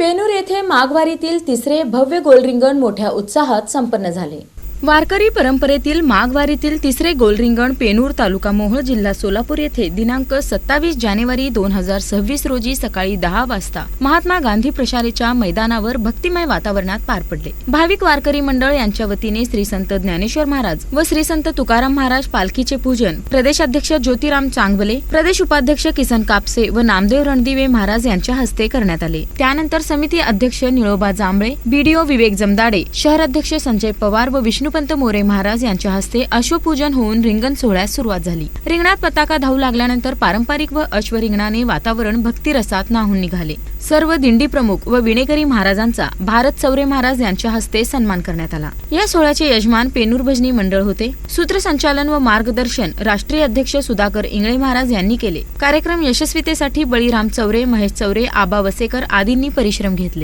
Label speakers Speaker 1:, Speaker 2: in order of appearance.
Speaker 1: पेनूर येथे माघवारीतील तिसरे भव्य गोलरिंगण मोठ्या उत्साहात संपन्न झाले. वारकरी परंपरेतील माघवारीतील तिसरे गोलरिंगण पेनूर तालुका मोहोळ जिल्हा सोलापूर येथे दिनांक सत्तावीस जानेवारी दोन हजार सव्वीस रोजी सकाळी दहा वाजता महात्मा गांधी प्रशालेच्या मैदानावर भक्तिमय वातावरणात पार पडले. भाविक वारकरी मंडळ यांच्या वतीने श्री संत ज्ञानेश्वर महाराज व श्री संत तुकाराम महाराज पालखीचे पूजन प्रदेशाध्यक्ष ज्योतिराम चांगवले प्रदेश उपाध्यक्ष किसन कापसे व नामदेव रणदिवे महाराज यांच्या हस्ते करण्यात आले. त्यानंतर समिती अध्यक्ष निळोबा जांभळे बीडीओ विवेक जमदाडे शहर अध्यक्ष संजय पवार व विष्णू विष्णुपंत मोरे महाराज यांच्या हस्ते अश्वपूजन होऊन रिंगण सोहळ्यास सुरुवात झाली. रिंगणात पताका धावू लागल्यानंतर पारंपरिक व अश्वरिंगणाने वातावरण भक्तिरसात नाहून निघाले. सर्व दिंडी प्रमुख व विणेकरी महाराजांचा भारत चौरे महाराज यांच्या हस्ते सन्मान करण्यात आला. या सोहळ्याचे यजमान पेनूर भजनी मंडळ होते. सूत्रसंचालन व मार्गदर्शन राष्ट्रीय अध्यक्ष सुधाकर इंगळे महाराज यांनी केले. कार्यक्रम यशस्वीतेसाठी बळीराम चौरे महेश चौरे आबा वसेकर आदींनी परिश्रम घेतले.